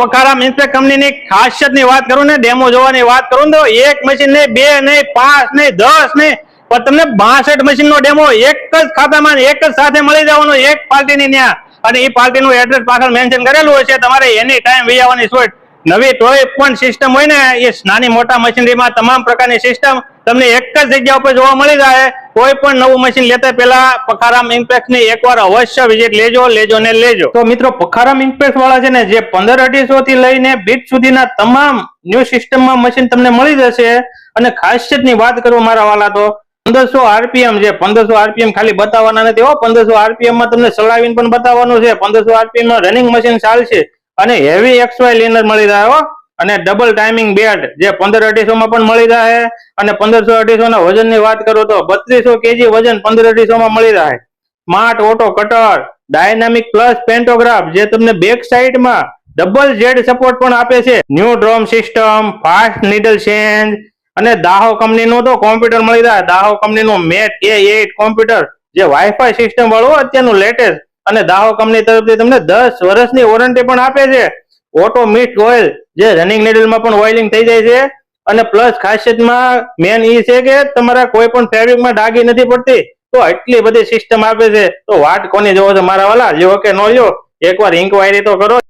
પકારામ inspect કંપનીની ખાસિયતની વાત કરું ને, ડેમો જોવાની વાત કરું તો એક મશીન નહીં, બે નહીં, પાંચ નહીં, દસ નહીં, પણ તમને બાસઠ મશીનનો ડેમો એક જ ખાતામાં એક જ સાથે મળી જવાનો, એક પાર્ટીની ત્યાં. અને એ પાર્ટીનું એડ્રેસ પાછળ મેન્શન કરેલું હોય છે તમારે એની ટાઈમ વી આવવાની છૂટ. નવી કોઈ પણ સિસ્ટમ હોય ને, એ નાની મોટા મશીનરીમાં તમામ પ્રકારની સિસ્ટમ તમને એક જ જગ્યા ઉપર જોવા મળી જાય. કોઈ પણ નવું મશીન લેતા પહેલા પખારામ ઇમ્પેક્ટની એકવાર અવશ્ય વિઝિટ લેજો લેજો ને લેજો. તો મિત્રો, પખારામ ઇમ્પેક્ટ વાળા છે ને, જે પંદર અઢીસો થી લઈને બીટ સુધીના તમામ ન્યૂ સિસ્ટમમાં મશીન તમને મળી જશે. અને ખાસિયતની વાત કરું મારા વાલા તો, પંદરસો આરપીએમ છે, પંદરસો આરપીએમ ખાલી બતાવવાના નથી હો, પંદરસો આરપીએમમાં તમને ચલાવીને પણ બતાવવાનું છે, પંદરસો આરપીએમમાં રનિંગ મશીન ચાલશે. અને હેવી એક્સવાય લીનર મળી રહ્યા અને ડબલ ટાઈમિંગ બેડ જે પંદર અઢીસો માં પણ મળી જાય અને પંદરસો અઢીસો ના વજનની વાત કરું તો બત્રીસો કેજી વજન પંદર અઢીસો માં મળી જાય smart auto cutter dynamic plus pantograph જે તમને બેક સાઈડમાં ડબલ જેડ સપોર્ટ પણ આપે છે. New drum system fast needle change અને દાહો કંપનીનું તો કોમ્પ્યુટર મળી જાય દાહો કંપનીનું મેટ એ એટ કોમ્પ્યુટર જે વાઈફાઈ સિસ્ટમ વાળું અત્યારનું લેટેસ્ટ અને દાહો કંપની તરફથી તમને દસ વર્ષની વોરંટી પણ આપે છે. ઓટો મીટ ઓઇલ જે રનિંગ નેડલમાં પણ ઓઇલિંગ થઈ જાય છે. અને પ્લસ ખાસિયતમાં મેન એ છે કે તમારા કોઈ પણ ફેબ્રિકમાં ડાઘી નથી પડતી, તો એટલી બધી સિસ્ટમ આપે છે. તો વાટ કોની જોવો છો? મારા વાલા, લ્યો કે ન લ્યો? એકવાર ઇન્કવાયરી તો કરો.